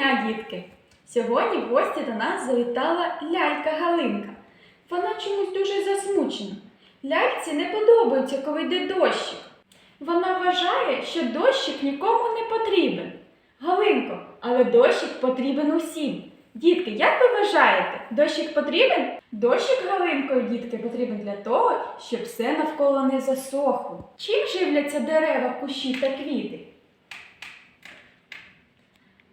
дня, дітки! Сьогодні в гості до нас завітала лялька Галинка. Вона чомусь дуже засмучена. Ляльці не подобається, коли йде дощик. Вона вважає, що дощик нікому не потрібен. Галинко, але дощик потрібен усім. Дітки, як ви вважаєте, дощик потрібен? Дощик Галинкою, дітки, потрібен для того, щоб все навколо не засохло. Чим живляться дерева, кущі та квіти?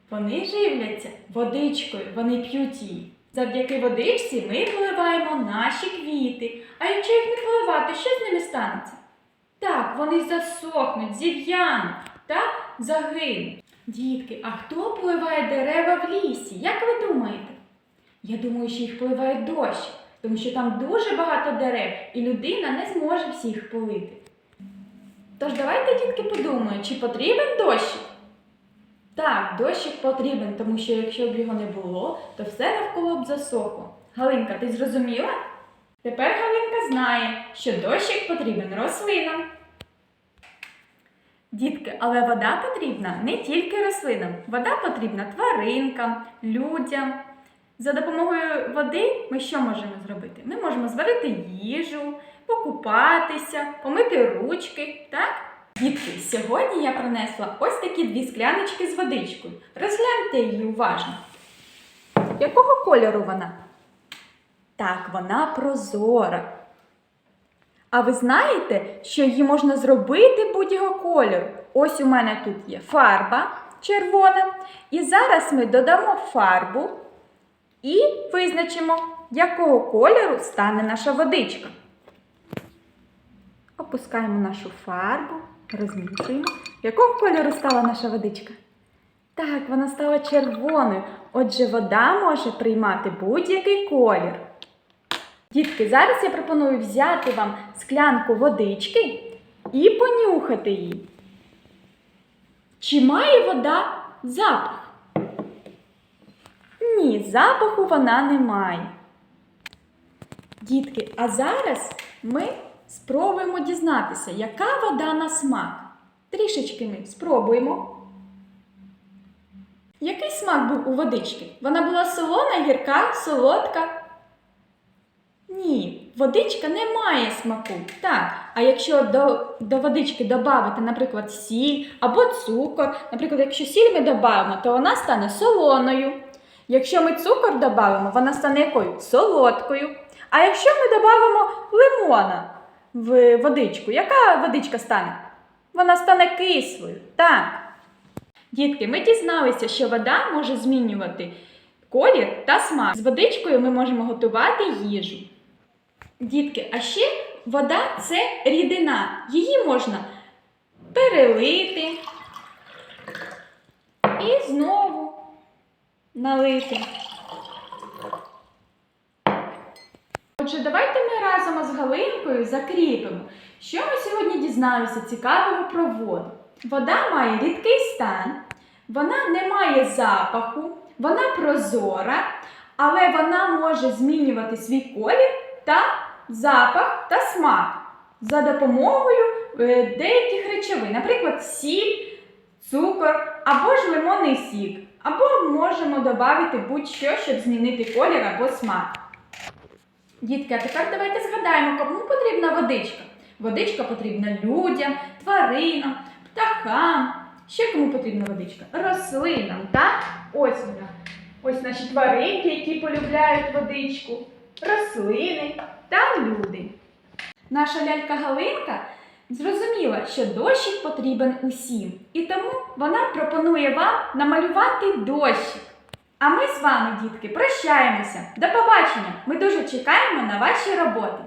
Вони живляться водичкою, вони п'ють її. Завдяки водичці ми поливаємо наші квіти. А якщо їх не поливати, що з ними станеться? Так, вони засохнуть, зів'януть та загинуть. Дітки, а хто поливає дерева в лісі? Як ви думаєте? Я думаю, що їх поливає дощ, тому що там дуже багато дерев, і людина не зможе всіх полити. Тож давайте, дітки, подумаємо, чи потрібен дощик? Так, дощик потрібен, тому що якщо б його не було, то все навколо б засохло. Галинка, ти зрозуміла? Тепер Галинка знає, що дощик потрібен рослинам. Дітки, але вода потрібна не тільки рослинам. Вода потрібна тваринкам, людям. За допомогою води ми що можемо зробити? Ми можемо зварити їжу, покупатися, помити ручки, так? Дітки, сьогодні я принесла ось такі дві скляночки з водичкою. Розгляньте її уважно. Якого кольору вона? Так, вона прозора. А ви знаєте, що її можна зробити будь-якого кольору? Ось у мене тут є фарба червона. І зараз ми додамо фарбу і визначимо, якого кольору стане наша водичка. Опускаємо нашу фарбу, розмішуємо. Якого кольору стала наша водичка? Так, вона стала червоною. Отже, вода може приймати будь-який колір. Дітки, зараз я пропоную взяти вам склянку водички і понюхати її. Чи має вода запах? Ні, запаху вона не має. Дітки, а зараз ми спробуємо дізнатися, яка вода на смак. Трішечки ми спробуємо. Який смак був у водички? Вона була солона, гірка, солодка. Ні, водичка не має смаку. Так, а якщо до, до водички додати, наприклад, сіль або цукор, наприклад, якщо сіль ми додамо, то вона стане солоною. Якщо ми цукор додамо, вона стане якою? Солодкою. А якщо ми додамо лимона в водичку, яка водичка стане? Вона стане кислою. Так. Дітки, ми дізналися, що вода може змінювати колір та смак. З водичкою ми можемо готувати їжу. Дітки, а ще вода це рідина. Її можна перелити і знову налити. Отже, давайте ми разом з Галинкою закріпимо, що ми сьогодні дізналися цікавого про воду. Вода має рідкий стан, вона не має запаху, вона прозора, але вона може змінювати свій колір та запах та смак за допомогою е, деяких речовин, наприклад, сіль, цукор або ж лимонний сік, або можемо додати будь-що, щоб змінити колір або смак. Дітки, а тепер давайте згадаємо, кому потрібна водичка. Водичка потрібна людям, тваринам, птахам. Ще кому потрібна водичка? Рослинам, так? Ось вона. Ось наші тваринки, які полюбляють водичку, рослини та люди. Наша лялька Галинка зрозуміла, що дощик потрібен усім. І тому вона пропонує вам намалювати дощик. А ми з вами, дітки, прощаємося. До побачення! Ми дуже чекаємо на ваші роботи.